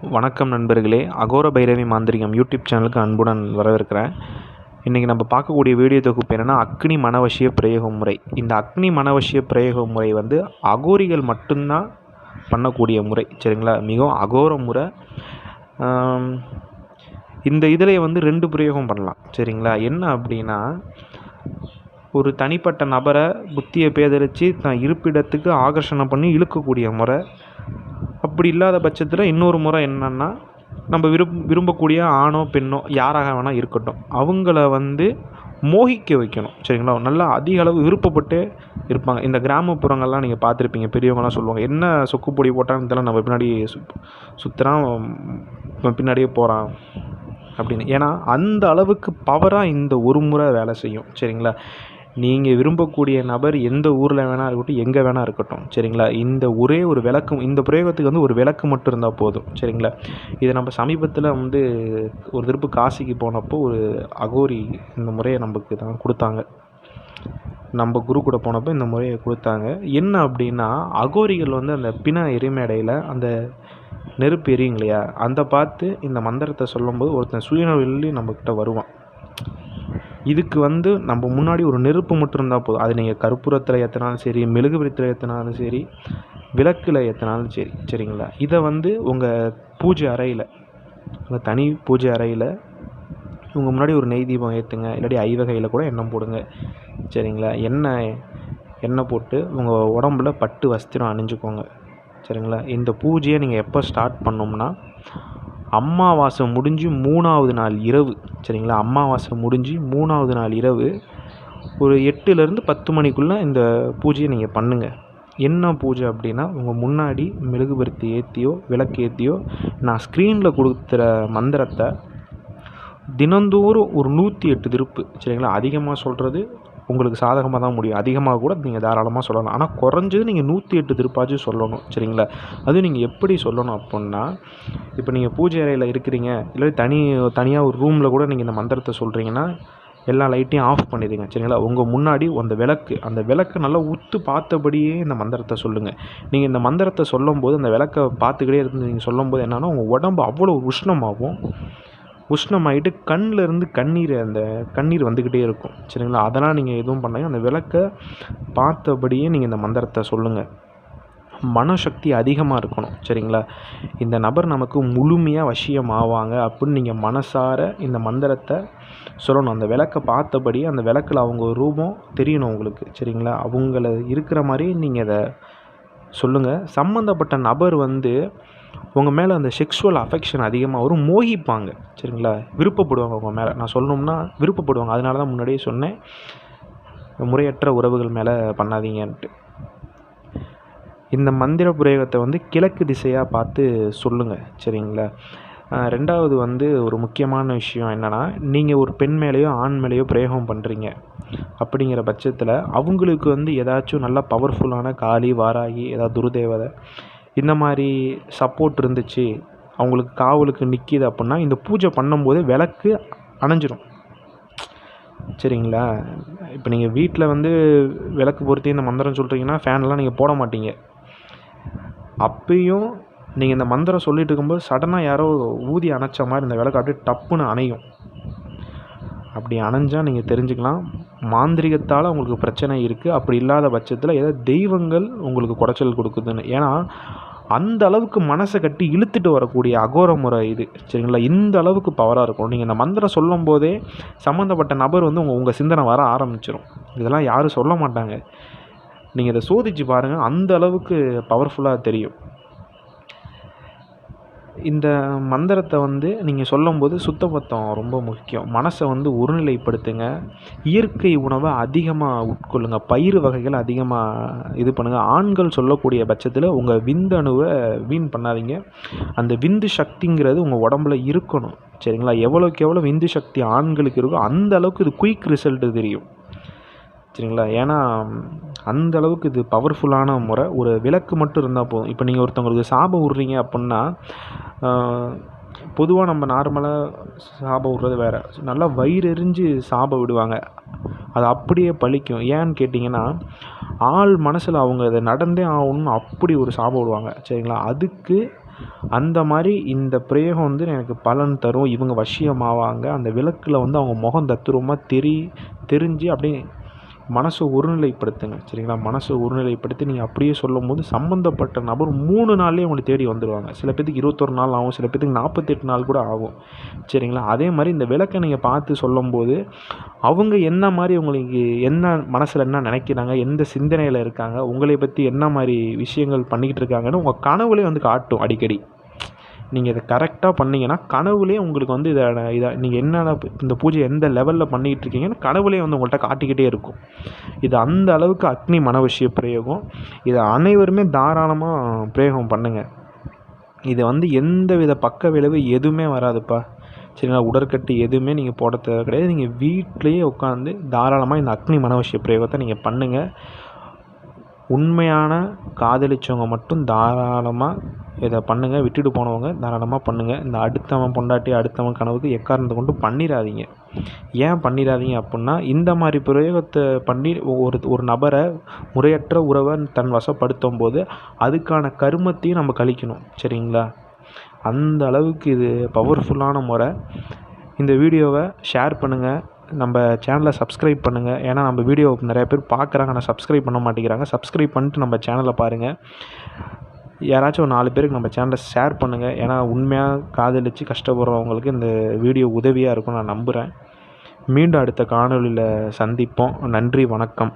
வணக்கம் நண்பர்களே. அகோர பைரவி மாந்திரிகம் யூடியூப் சேனலுக்கு அன்புடன் வரவேற்கிறேன். இன்றைக்கி நம்ம பார்க்கக்கூடிய வீடியோ தொகுப்பு என்னென்னா அக்னி மனவசிய பிரயோக முறை. இந்த அக்னி மனவசிய பிரயோக முறை வந்து அகோரிகள் மட்டும்தான் பண்ணக்கூடிய முறை சரிங்களா? மிகவும் அகோர முறை. இந்த இதில் வந்து ரெண்டு பிரயோகம் பண்ணலாம் சரிங்களா? என்ன அப்படின்னா ஒரு தனிப்பட்ட நபரை புத்தியை பேதரித்து தான் இருப்பிடத்துக்கு ஆகர்ஷணம் பண்ணி இழுக்கக்கூடிய முறை அப்படி இல்லாத பட்சத்தில் இன்னொரு முறை என்னென்னா நம்ம விரும் விரும்பக்கூடிய ஆணோ பெண்ணோ யாராக வேணால் இருக்கட்டும். அவங்கள வந்து மோகிக்க வைக்கணும். சரிங்களா? நல்லா அதிக அளவு விருப்பப்பட்டு இருப்பாங்க. இந்த கிராமப்புறங்கள்லாம் நீங்கள் பார்த்துருப்பீங்க. பெரியவங்களாம் சொல்லுவாங்க என்ன சொக்கு பொடி போட்டான்னு நம்ம பின்னாடி சு சுற்றுறான் பின்னாடியே போகிறான் அப்படின்னு. ஏன்னா அந்த அளவுக்கு பவராக இந்த ஒரு முறை வேலை செய்யும். சரிங்களா? நீங்கள் விரும்பக்கூடிய நபர் எந்த ஊரில் வேணால் இருக்கட்டும் எங்கே வேணால் இருக்கட்டும். சரிங்களா? இந்த ஒரே ஒரு விளக்கு இந்த பிரயோகத்துக்கு வந்து ஒரு விளக்கு மட்டும் இருந்தால் போதும். சரிங்களா? இதை நம்ம சமீபத்தில் வந்து ஒரு திருப்பு காசிக்கு போனப்போ ஒரு அகோரி இந்த முறையை நமக்கு தான் கொடுத்தாங்க. நம்ம குரு கூட போனப்போ இந்த முறையை கொடுத்தாங்க. என்ன அப்படின்னா அகோரிகள் வந்து அந்த பிண எரிமேடையில் அந்த நெருப்பு எரியுங்க இல்லையா? அந்த பார்த்து இந்த மந்திரத்தை சொல்லும்போது ஒருத்தன் சுயநலி நம்மக்கிட்ட வருவான். இதுக்கு வந்து நம்ம முன்னாடி ஒரு நெருப்பு மட்டும் இருந்தால் போதும். அது நீங்கள் கற்பூரத்தில் ஏற்றினாலும் சரி மெழுகுபுரத்தில் ஏற்றினாலும் சரி விளக்கில் ஏற்றினாலும் சரி சரிங்களா? இதை வந்து உங்கள் பூஜை அறையில் உங்கள் தனி பூஜை அறையில் உங்கள் முன்னாடி ஒரு நெய் தீபம் ஏற்றுங்க இல்லாட்டி ஐவகையில் கூட எண்ணெய் போடுங்க. சரிங்களா? எண்ணெய் எண்ணெய் போட்டு உங்கள் உடம்புல பட்டு வஸ்திரம் அணிஞ்சுக்கோங்க. சரிங்களா? இந்த பூஜையை நீங்கள் எப்போ ஸ்டார்ட் பண்ணோம்னா அம்மாவாசை முடிஞ்சு மூணாவது நாள் இரவு. சரிங்களா? அமாவாசை முடிஞ்சு மூணாவது நாள் இரவு ஒரு எட்டுலேருந்து பத்து மணிக்குள்ளே இந்த பூஜையை நீங்கள் பண்ணுங்கள் என்ன பூஜை அப்படின்னா உங்கள் முன்னாடி மெழுகுபருத்தி ஏற்றியோ விளக்கு ஏற்றியோ நான் ஸ்க்ரீனில் கொடுத்துற மந்திரத்தை தினந்தோறும் ஒரு நூற்றி எட்டு திருப்பு. சரிங்களா? அதிகமாக சொல்கிறது உங்களுக்கு சாதகமாக தான் முடியும். அதிகமாக கூட நீங்கள் தாராளமாக சொல்லலாம். ஆனால் குறைஞ்சது நீங்கள் நூற்றி எட்டு திருப்பாச்சும் சொல்லணும். சரிங்களா? அதுவும் நீங்கள் எப்படி சொல்லணும் அப்புடின்னா இப்போ நீங்கள் பூஜை அறையில் இருக்கிறீங்க இல்லை தனி தனியாக ஒரு ரூமில் கூட நீங்கள் இந்த மந்திரத்தை சொல்கிறீங்கன்னா எல்லா லைட்டையும் ஆஃப் பண்ணிடுங்க. சரிங்களா? உங்கள் முன்னாடி அந்த விளக்கு அந்த விளக்கை நல்லா உத்து பார்த்தபடியே இந்த மந்திரத்தை சொல்லுங்கள் நீங்கள் இந்த மந்திரத்தை சொல்லும்போது அந்த விளக்கை பார்த்துக்கிட்டே இருந்து நீங்கள் சொல்லும்போது என்னென்னா உங்கள் உடம்பு அவ்வளோ உஷ்ணமாகும் உஷ்ணமாயிட்டு கண்ணில் இருந்து கண்ணீர் அந்த கண்ணீர் வந்துக்கிட்டே இருக்கும். சரிங்களா? அதெல்லாம் நீங்கள் எதுவும் பண்ணாங்க அந்த விளக்கை பார்த்தபடியே நீங்கள் இந்த மந்திரத்தை சொல்லுங்கள் மனசக்தி அதிகமாக இருக்கணும். சரிங்களா? இந்த நபர் நமக்கு முழுமையாக வசியம் ஆவாங்க அப்படின்னு நீங்கள் மனசார இந்த மந்திரத்தை சொல்லணும். அந்த விளக்கை பார்த்தபடி அந்த விளக்கில் அவங்க ரூபம் தெரியணும் உங்களுக்கு. சரிங்களா? அவங்கள இருக்கிற மாதிரி நீங்கள் அதை சொல்லுங்கள் சம்மந்தப்பட்ட நபர் வந்து உங்கள் மேலே அந்த செக்ஷுவல் அஃபெக்ஷன் அதிகமாக வரும் மோகிப்பாங்க. சரிங்களா? விருப்பப்படுவாங்க உங்கள் மேலே. நான் சொல்லணும்னா விருப்பப்படுவாங்க. அதனால தான் முன்னாடியே சொன்னேன். முறையற்ற உறவுகள் மேலே பண்ணாதீங்கன்ட்டு. இந்த மந்திர பிரயோகத்தை வந்து கிழக்கு திசையாக பார்த்து சொல்லுங்கள் சரிங்களா? ரெண்டாவது வந்து ஒரு முக்கியமான விஷயம் என்னென்னா நீங்கள் ஒரு பெண் மேலேயோ ஆண் மேலேயோ பிரயோகம் பண்ணுறீங்க அப்படிங்கிற பட்சத்தில் அவங்களுக்கு வந்து ஏதாச்சும் நல்லா பவர்ஃபுல்லான காளி வாராகி ஏதாவது துருதேவதை இந்த மாதிரி சப்போர்ட் இருந்துச்சு அவங்களுக்கு காவலுக்கு நிற்கிது அப்படின்னா இந்த பூஜை பண்ணும்போதே விளக்கு அணைஞ்சிரும். சரிங்களா? இப்போ நீங்கள் வீட்டில் வந்து விளக்கு பொருத்தி இந்த மந்திரம் சொல்கிறீங்கன்னா ஃபேன்லாம் நீங்கள் போட மாட்டீங்க. அப்பயும் நீங்கள் இந்த மந்திரம் சொல்லிட்டு இருக்கும்போது சடனாக யாரோ ஊதி அணைச்ச மாதிரி இந்த விளக்கு அப்படியே டப்புன்னு அணையும். அப்படி அணைஞ்சால் நீங்கள் தெரிஞ்சுக்கலாம். மாந்திரிகத்தால் உங்களுக்கு பிரச்சனை இருக்குது அப்படி இல்லாத பட்சத்தில் ஏதோ தெய்வங்கள் உங்களுக்கு குடைச்சல் கொடுக்குதுன்னு. ஏன்னா அந்த அளவுக்கு மனசை கட்டி இழுத்துட்டு வரக்கூடிய அகோர முறை இது. சரிங்களா? இந்த அளவுக்கு பவராக இருக்கும் நீங்கள் இந்த மந்திரம் சொல்லும் போதே சம்மந்தப்பட்ட நபர் வந்து உங்கள் உங்கள் சிந்தனை வர ஆரம்பிச்சிடும் இதெல்லாம் யாரும் சொல்ல மாட்டாங்க. நீங்கள் இதை சோதிச்சு பாருங்கள் அந்த அளவுக்கு பவர்ஃபுல்லாக தெரியும். இந்த மந்திரத்தை வந்து நீங்கள் சொல்லும்போது சுத்தபத்தம் ரொம்ப முக்கியம். மனசை வந்து ஒருநிலைப்படுத்துங்க. இயற்கை உணவை அதிகமாக உட்கொள்ளுங்கள் பயிர் வகைகள் அதிகமாக இது பண்ணுங்கள் ஆண்கள் சொல்லக்கூடிய பட்சத்தில் உங்கள் விந்தணுவை வீண் பண்ணாதீங்க. அந்த விந்து சக்திங்கிறது உங்கள் உடம்புல இருக்கணும். சரிங்களா? எவ்வளோக்கு எவ்வளோ விந்து சக்தி ஆண்களுக்கு இருக்கோ அந்த அளவுக்கு இது குயிக் ரிசல்ட்டு தெரியும். சரிங்களா? ஏன்னா அந்த அளவுக்கு இது பவர்ஃபுல்லான முறை. ஒரு விளக்கு மட்டும் இருந்தால் போதும். இப்போ நீங்கள் ஒருத்தவங்களுக்கு சாபம் விட்றீங்க அப்படின்னா பொதுவாக நம்ம நார்மலாக சாபம் விட்றது வேறு. நல்லா வயிறு எரிஞ்சு சாபம் விடுவாங்க. அது அப்படியே பழிக்கும். ஏன்னு கேட்டிங்கன்னா ஆள் மனசில் அவங்க அதை நடந்தே ஆகணும்னு அப்படி ஒரு சாபம் விடுவாங்க. சரிங்களா? அதுக்கு அந்த மாதிரி இந்த பிரயோகம் வந்து எனக்கு பலன் தரும். இவங்க வசியமாவாங்க. அந்த விளக்கில் வந்து அவங்க முகம் தத்துரூபமாக தெரி தெரிஞ்சு அப்படியே மனசை ஒருநிலைப்படுத்துங்க சரிங்களா? மனசை ஒருநிலைப்படுத்தி நீங்கள் அப்படியே சொல்லும்போது சம்மந்தப்பட்ட நபர் மூணு நாள்லேயே உங்களை தேடி வந்துடுவாங்க சில பேத்துக்கு இருபத்தொரு நாள் ஆகும் சில பேத்துக்கு நாற்பத்தெட்டு நாள் கூட ஆகும் சரிங்களா? அதே மாதிரி இந்த விளக்கை நீங்கள் பார்த்து சொல்லும்போது அவங்க என்ன மாதிரி உங்களுக்கு என்ன மனசில் என்ன நினைக்கிறாங்க எந்த சிந்தனையில் இருக்காங்க உங்களை பற்றி என்ன மாதிரி விஷயங்கள் பண்ணிக்கிட்டு இருக்காங்கன்னு உங்கள் கனவுலேயே வந்து காட்டும் அடிக்கடி. நீங்கள் இதை கரெக்டாக பண்ணிங்கன்னா கனவுலேயே உங்களுக்கு வந்து இதை இதை நீங்கள் என்னென்ன இந்த பூஜை எந்த லெவலில் பண்ணிக்கிட்டு இருக்கீங்கன்னு கனவுலேயே வந்து உங்கள்கிட்ட காட்டிக்கிட்டே இருக்கும். இது அந்த அளவுக்கு அக்னி மனவசிய பிரயோகம். இதை அனைவருமே தாராளமாக பிரயோகம் பண்ணுங்கள் இது வந்து எந்த வித பக்க விளைவு எதுவுமே வராதுப்பா. சரிங்களா? உடற்கட்டு எதுவுமே நீங்கள் போட தேவை கிடையாது நீங்கள் வீட்டிலையே உட்காந்து தாராளமாக இந்த அக்னி மனவசிய பிரயோகத்தை நீங்கள் பண்ணுங்கள் உண்மையான காதலிச்சவங்க மட்டும் தாராளமாக இதை பண்ணுங்கள் விட்டுட்டு போனவங்க தாராளமாக பண்ணுங்கள் இந்த அடுத்தவன் பொண்டாட்டி அடுத்தவன் கனவுக்கு எக்காரணத்தை கொண்டு பண்ணிடாதீங்க ஏன் பண்ணிடாதீங்க அப்புடின்னா இந்த மாதிரி பிரயோகத்தை பண்ணி ஒரு ஒரு நபரை முறையற்ற உறவை தன் வசப்படுத்தும் போது அதுக்கான கருமத்தையும் நம்ம கழிக்கணும். சரிங்களா? அந்த அளவுக்கு இது பவர்ஃபுல்லான முறை. இந்த வீடியோவை ஷேர் பண்ணுங்கள் நம்ம சேனலை சப்ஸ்கிரைப் பண்ணுங்கள் ஏன்னா நம்ம வீடியோ நிறைய பேர் பார்க்குறாங்க. ஆனால் சப்ஸ்கிரைப் பண்ண மாட்டேங்கிறாங்க. சப்ஸ்கிரைப் பண்ணிட்டு நம்ம சேனலை பாருங்கள் யாராச்சும் ஒரு நாலு பேருக்கு நம்ம சேனலை ஷேர் பண்ணுங்கள் ஏன்னா உண்மையாக காதலித்து கஷ்டப்படுறவங்களுக்கு இந்த வீடியோ உதவியாக இருக்கும் நான் நம்புகிறேன் மீண்டும் அடுத்த காணொளியில் சந்திப்போம். நன்றி வணக்கம்.